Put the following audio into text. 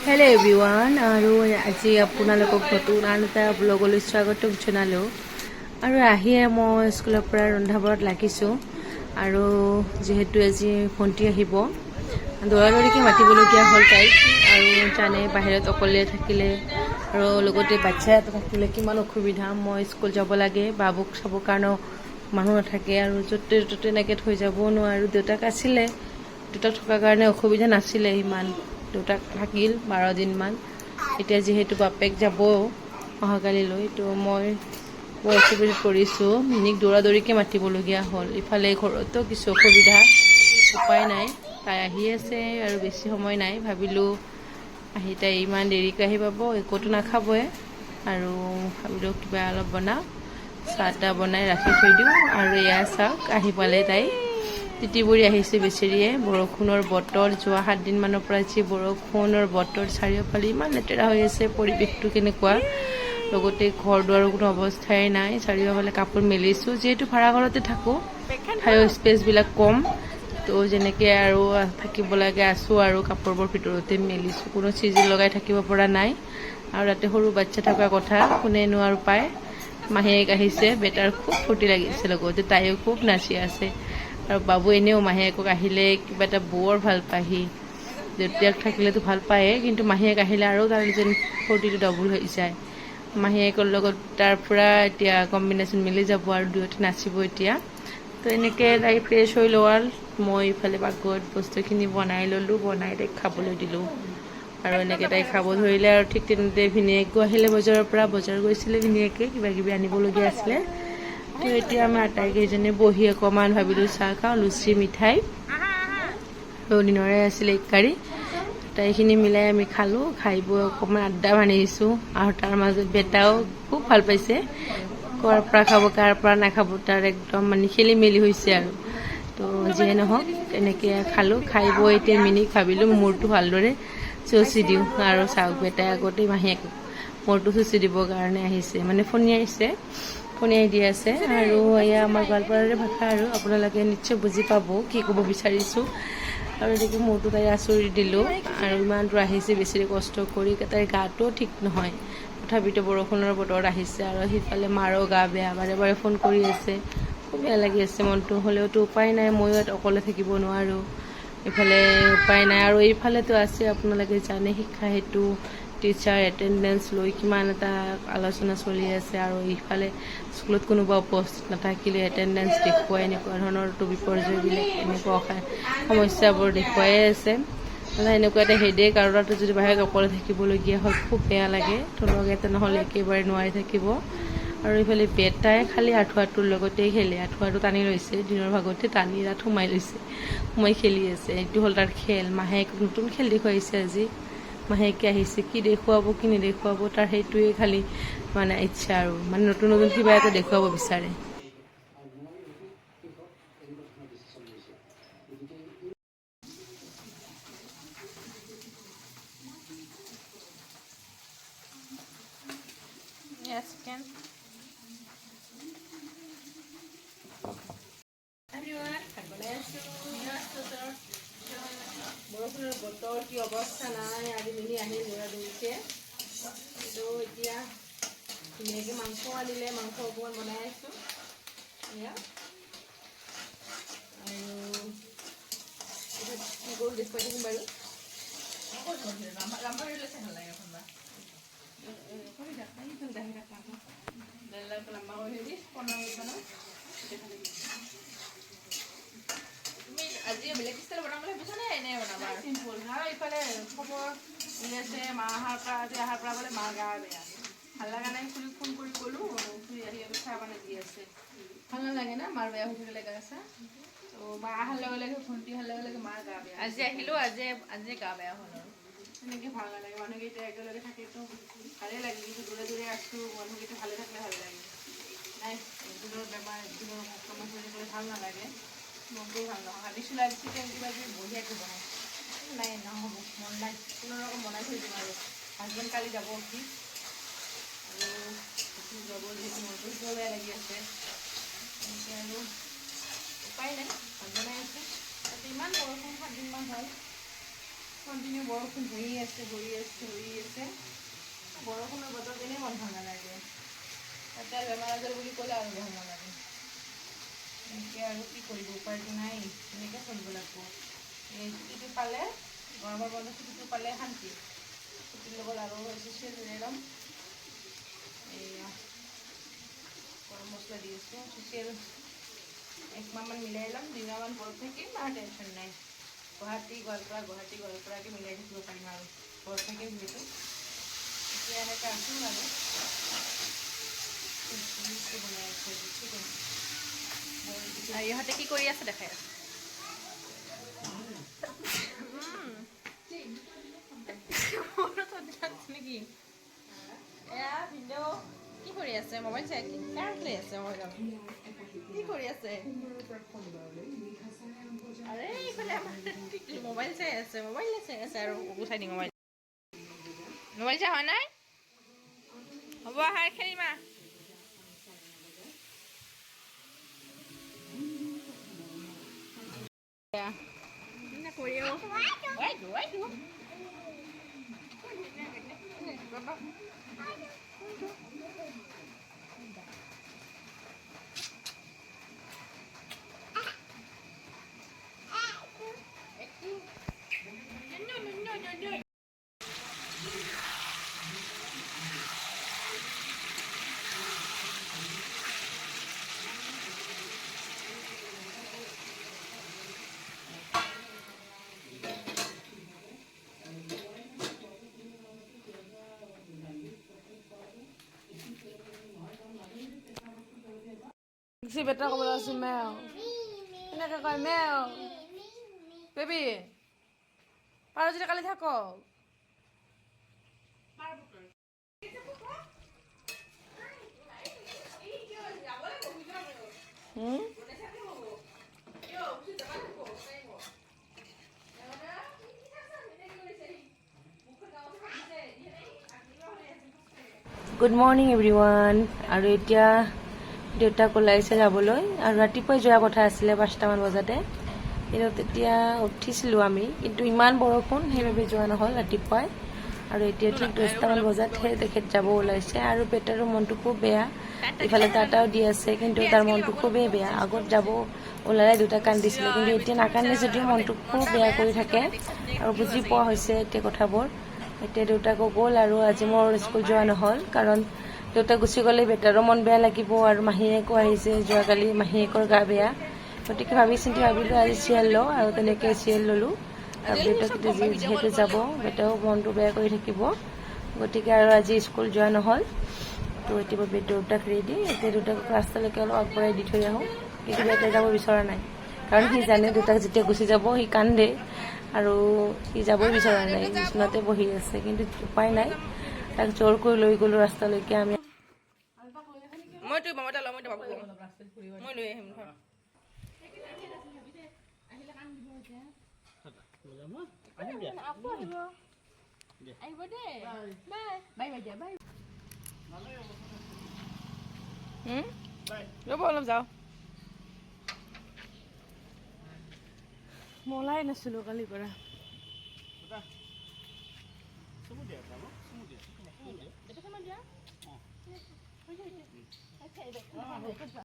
Hello' everyone আৰু আজি আপোনালোকক নতুন আন এটা ব্লগলৈ স্বাগতম জনালোঁ। আৰু আহিয়ে মই স্কুলৰ পৰা ৰন্ধা বঢ়াত লাগিছোঁ। আৰু যিহেতু আজি ভণ্টি আহিব দৌৰা দৌৰিকে মাতিবলগীয়া হ'ল তাইক। আৰু জানে বাহিৰত অকলে থাকিলে আৰু লগতে বাচ্ছা এটা থাকিলে কিমান অসুবিধা, মই স্কুল যাব লাগে, বাবুক চাবৰ কাৰণেও মানুহ নাথাকে আৰু য'তে ত'তে এনেকৈ থৈ যাবও নোৱাৰোঁ, দেউতাক আছিলে দেউতাক থকাৰ কাৰণে অসুবিধা নাছিলে ইমান, দেউতাক থাকিল বাৰ দিনমান, এতিয়া যিহেতু বাপেক যাব অহাকালিলৈ, তো মই বৰ অসুবিধাত পৰিছোঁ দৌৰা দৌৰিকৈ মাতিবলগীয়া হ'ল, ইফালে ঘৰতো কিছু অসুবিধা, উপায় নাই, তাই আহি আছে আৰু বেছি সময় নাই, ভাবিলোঁ আহি তাই ইমান দেৰিকৈ আহি পাব একোতো নাখাবই আৰু ভাবিলোঁ কিবা অলপ বনাওঁ চাহ তাহ বনাই ৰাখি থৈ দিওঁ আৰু এয়া চাওক, আহি পালে তাই। তিতিবুৰি আহিছে বেচেৰিয়ে। বৰষুণৰ বতৰ, যোৱা সাতদিনমানৰ পৰা যি বৰষুণৰ বতৰ, চাৰিওফালে ইমান লেতেৰা হৈ আছে, পৰিৱেশটো কেনেকুৱা। লগতে ঘৰ দুৱাৰৰ কোনো অৱস্থাই নাই, চাৰিওফালে কাপোৰ মেলিছোঁ। যিহেতু ভাড়া ঘৰতে থাকোঁ ঠাইৰ স্পেচবিলাক কম। তো যেনেকৈ আৰু থাকিব লাগে আছোঁ আৰু কাপোৰবোৰ ভিতৰতে মেলিছোঁ। কোনো চিজিল লগাই থাকিব পৰা নাই। আৰু তাতে সৰু বাচ্ছা থকা কথা কোনেনো আৰু পায়। মাহীয়েক আহিছে, বেটাৰ খুব ফূৰ্তি লাগিছে লগতে, তাইও খুব নাচি আছে। আৰু বাবু এনেও মাহীয়েকক আহিলে কিবা এটা বৰ ভালো পায় সি দেউতাক থাকিলেতো ভালো পায়ে, কিন্তু মাহীয়েক আহিলে আৰু তাৰ যেন ফূৰ্তিটো ডবল হৈ যায়। মাহীয়েকৰ লগত তাৰ পৰা এতিয়া কম্বিনেশ্যন মিলি যাব আৰু দুয়োতে নাচিব এতিয়া। তো এনেকৈ তাই ফ্ৰেছ হৈ লোৱাৰ মই ইফালে পাকঘৰত বস্তুখিনি বনাই ল'লোঁ, বনাই তাইক খাবলৈ দিলোঁ। আৰু এনেকৈ তাই খাব ধৰিলে আৰু ঠিক তেনেতে ভিনিয়েকো আহিলে বজাৰৰ পৰা, বজাৰ গৈছিলে ভিনিয়েকে কিবা কিবি আনিবলগীয়া আছিলে। তো এতিয়া আমি আটাইকেইজনে বহি অকণমান ভাবিলোঁ চাহ খাওঁ, লুচি, মিঠাই। আৰু দিনৰে আছিলে এক কাৰী। আটাইখিনি মিলাই আমি খালোঁ, খাই বৈ অকণমান আড্ডা মাৰিছোঁ আৰু তাৰ মাজত বেটাও খুব ভালো পাইছে। কৰ পৰা খাব, কাৰ পৰা নাখাব, তাৰ একদম মানে খেলি মেলি হৈছে আৰু। তো যিয়ে নহওক এনেকৈ খালোঁ, খাই বৈ এতিয়া মিনিক ভাবিলোঁ মূৰটো ভালদৰে চচি দিওঁ আৰু চাওক বেটাই আগতে মাহীয়েক মূৰটো চুচি দিবৰ কাৰণে আহিছে। মানে ফণিয়াইছে ফণিয়াই দি আছে আৰু এয়া আমাৰ গোৱালপাৰাৰে ভাষা আৰু আপোনালোকে নিশ্চয় বুজি পাব কি ক'ব বিচাৰিছোঁ। আৰু এনেকৈ মূৰটো তাই আচৰি দিলোঁ আৰু ইমান দূৰ আহিছে বেছি কষ্ট কৰি তাইৰ গাটোও ঠিক নহয়। তথাপিতো বৰষুণৰ বতৰত আহিছে আৰু সিফালে মাৰো গা বেয়া, বাৰে বাৰে ফোন কৰি আছে। খুব বেয়া লাগি আছে মনটো, হ'লেওতো উপায় নাই, ময়ো ইয়াত অকলে থাকিব নোৱাৰোঁ। ইফালে উপায় নাই আৰু এইফালেতো আছে, আপোনালোকে জানে শিক্ষা হেতু টিচাৰ এটেণ্ডেঞ্চ লৈ কিমান এটা আলোচনা চলি আছে আৰু ইফালে স্কুলত কোনোবা উপস্থিত নাথাকিলে এটেণ্ডেঞ্চ দেখুৱাই, এনেকুৱা ধৰণৰতো বিপৰ্যয়বিলাক, এনেকুৱা সমস্যাবোৰ দেখুৱাই আছে। এনেকুৱা এটা হেডেক আৰু তাতে যদি বাহিৰত অকলে থাকিবলগীয়া হয়, খুব বেয়া লাগে। তো লগে তেনেহ'লে একেবাৰে নোৱাৰি থাকিব। আৰু এইফালে বেটাই খালি আঁঠুৱাটোৰ লগতেই খেলে। আঁঠুৱাটো টানি লৈছে, দিনৰ ভাগতে টানি তাত সোমাই লৈছে। সোমাই খেলি আছে। এইটো হ'ল তাৰ খেল। মাহে নতুন খেল দেখুৱাইছে আজি। মাহেকে আহিছে। কি দেখুৱাব, কি নেদেখুৱাব, তাৰ সেইটোৱে খালি মানে ইচ্ছা আৰু। মানে নতুন নতুন কিবা এটা দেখুৱাব বিচাৰে। কি অৱস্থা নাই আজি মিনি আহি দৌৰা দৌৰিছে কিন্তু এতিয়া ধুনীয়াকৈ মাংস আনিলে মাংস অকণমান বনাই আছোঁ এয়া আৰু এতিয়া কি কৰোঁ দেখুৱাই থাকিম বাৰু কৰি থাক, এইখন দাহি থাক মাংস। দাইলডালকে লম্বা কৰি দি, পন্ধৰ দি আছে মা আজি অহাৰ পৰা বোলে গা বেয়া ভালো লগা নাই খুলি ফোন কৰি ক'লো খুলি আহি আকৌ চাহ বনাই দি আছে। ভালো নালাগে না মাৰ বেয়া হৈ থাকিলে গা চা। তো মা অহাৰ লগে লগে ভণ্টি অহাৰ লগে লগে মাৰ গা বেয়া আজি আহিলোঁ আজি আজি গা বেয়া হ'ল সেনেকৈ ভালো নালাগে মানুহকেইটা একেলগে থাকিতো ভালেই লাগে কিন্তু দূৰে দূৰে আছোঁ মানুহকেইটা ভালে থাকিলে ভালো লাগে। নাই একদিনৰ বেমাৰ একদিনৰ কামত থাকিলে ভালো নালাগে। মনটো ভালো নহয়। ভাবিছিলোঁ আজি চিকেন কিবা কিবি বঢ়িয়াকৈ বনাই। নাই নহ'ব মন নাই। কোনো ৰকম বনাই থৈ দিম আৰু। হাজবেণ্ড কালি যাব অফিচ আৰু যাব যিহেতু মনটো বৰ বেয়া লাগি আছে। এনেকৈ আৰু উপায় নাই ভাত বনাই আছে। তাতে ইমান বৰষুণ, সাতদিনমান হ'ল কণ্টিনিউ বৰষুণ হৈয়ে আছে হৈয়ে আছে হৈয়ে আছে। বৰষুণৰ বতৰ মন ভালো নালাগে। তাতে বেমাৰ আজাৰ বুলি ক'লে আৰু ভালো নালাগে। এনেকৈ আৰু কি কৰিব, উপায়টো নাই। এনেকৈ চলিব লাগিব? এই ছুটিটো পালে গৰমৰ বন্ধ ছুটিটো পালে শান্তি ছুটিৰ লগত আৰু ছ'চিয়েল মিলাই ল'ম এইয়া গৰম মছলা দি আছোঁ ছ'চিয়েল একমাহমান মিলাই ল'ম দুইমাহমান ঘৰত থাকিম আৰু টেনশ্যন নাই গুৱাহাটী গোৱালপাৰা গুৱাহাটী গোৱালপাৰাকে মিলাই থাকিব পাৰিম আৰু ঘৰত থাকিম যিহেতু এতিয়া এনেকৈ আছোঁ আৰু বনাই আছে ইহঁতে কি কৰি আছে দেখাই আছে নেকি? এয়া ভিডিঅ' কি কৰি আছে? মোবাইল চাই কাৰ খেলি আছে মোবাইলত কি কৰি আছে? আৰে এইফালে আমাৰ মোবাইল চাই আছে মোবাইল চাই আছে আৰু গুচাই দিম মোবাইল মোবাইল চোৱা হোৱা নাই? হ'ব আহা খেলিমা। এয়া। না কৰিও ঐ ঐ সি বেটা ক'বলৈ আছে মেও এনেকৈ কয় মেও বেবী পাৰ যদি কালি থাকক হুম? গুড মৰ্ণিং এভৰিৱান আৰু এতিয়া দেউতাক ওলাইছে যাবলৈ আৰু ৰাতিপুৱাই যোৱা কথা আছিলে পাঁচটামান বজাতে। কিন্তু তেতিয়া উঠিছিলোঁ আমি। কিন্তু ইমান বৰষুণ, সেইবাবে যোৱা নহ'ল ৰাতিপুৱাই। আৰু এতিয়া ঠিক দহটামান বজাতহে তেখেত যাব ওলাইছে। আৰু পেটাৰো মনটো খুব বেয়া। ইফালে টাটাও দি আছে, কিন্তু তাৰ মনটো খুবেই বেয়া। আগত যাব ওলালে দুটা কান্দিছিলে। কিন্তু এতিয়া নাকান্দে যদিও মনটো খুব বেয়া কৰি থাকে। আৰু বুজি পোৱা হৈছে এতিয়া কথাবোৰ। এতিয়া দেউতাকো গ'ল আৰু আজি মোৰ স্কুল যোৱা নহ'ল। কাৰণ দেউতাক গুচি গ'লে বেটাৰো মন বেয়া লাগিব আৰু মাহীয়েকো আহিছে, যোৱাকালি মাহীয়েকৰ গা বেয়া। গতিকে ভাবি চিন্তি ভাবিলোঁ আজি চিৰিয়েল লওঁ আৰু তেনেকৈ চিৰিয়েল ল'লোঁ। আৰু দেউতাক যিহেতু যাব, বেটাও মনটো বেয়া কৰি থাকিব। গতিকে আৰু আজি স্কুল যোৱা নহ'ল। তো এতিয়া দেউতাক ৰেডি এতিয়া দেউতাক ৰাস্তালৈকে অলপ আগবঢ়াই দি থৈ আহোঁ। কিন্তু দেউতাই যাব বিচৰা নাই। কাৰণ সি জানে দেউতাক যেতিয়া গুচি যাব, সি কান্দে। আৰু সি যাবই বিচৰা নাই, বিচনাতে বহি আছে। কিন্তু উপায় নাই। তাক জোৰ কৰি লৈ গ'লোঁ ৰাস্তালৈকে। আমি apa dia? Ai boleh. Bye. Bye bye je, bye. Ừ? Nó bộ làm sao? Mulai nasi lu kali pada. Sudah. Semua dia kamu,